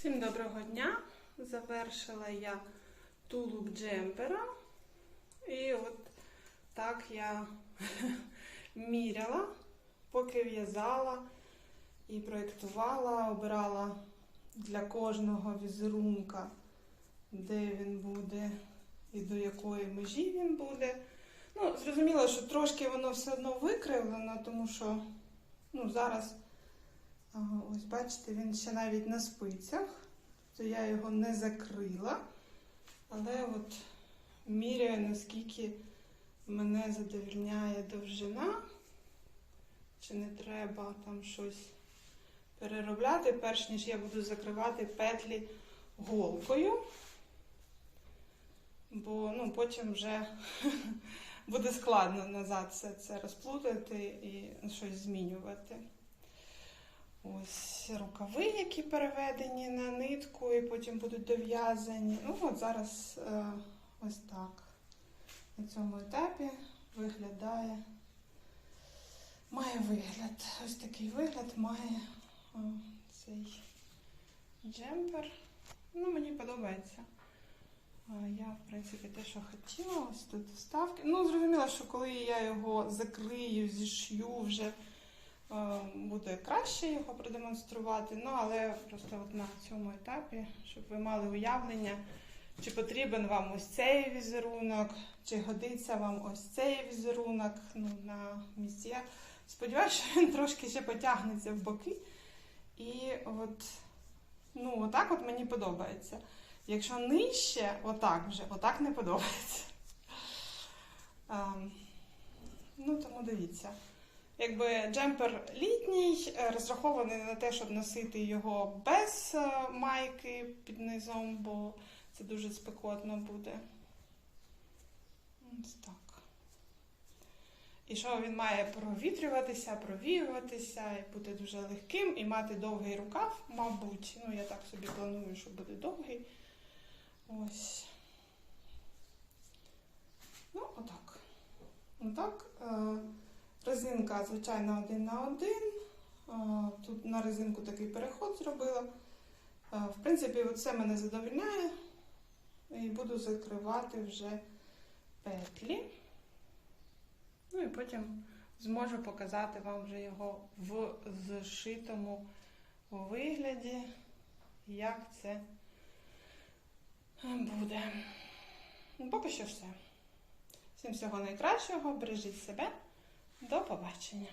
Всім доброго дня! Завершила я тулуб джемпера. І от так я міряла, поки в'язала і проєктувала, обирала для кожного візерунка, де він буде і до якої межі він буде. Ну, зрозуміло, що трошки воно все одно викривлено, тому що ну, зараз. Ось бачите, він ще навіть на спицях, то я його не закрила. Але от міряю, наскільки мене задовільняє довжина, чи не треба там щось переробляти, перш ніж я буду закривати петлі голкою. Бо ну, потім вже буде складно назад все це розплутати і щось змінювати. Ось рукави, які переведені на нитку і потім будуть дов'язані. Ну, от зараз е, ось так. На цьому етапі виглядає. Має вигляд. Ось такий вигляд має о, цей джемпер. Ну, мені подобається. Я, в принципі, те, що хотіла, ось тут вставки. Ну, зрозуміло, що коли я його закрию, зішью вже. Е, буде краще його продемонструвати. Ну, але просто от на цьому етапі, щоб ви мали уявлення, чи потрібен вам ось цей візерунок, чи годиться вам ось цей візерунок ну, на місці. Сподіваюся, що він трошки ще потягнеться в боки. І от, ну, отак от мені подобається. Якщо нижче, отак вже, отак не подобається. Ем, ну, тому дивіться. Якби джемпер літній, е, розрахований на те, щоб носити його без е, майки під низом, бо це дуже спекотно буде. Ось так. І що він має провітрюватися, провіюватися, і бути дуже легким, і мати довгий рукав, мабуть. Ну, я так собі планую, що буде довгий. Ось. Ну, отак. Отак. Резинка, звичайно, один на один. Тут на резинку такий переход зробила. В принципі, це мене задовольняє. І буду закривати вже петлі. Ну і потім зможу показати вам вже його в зшитому вигляді, як це буде. Ну, Поки що все. Всім всього найкращого, бережіть себе. До побачення!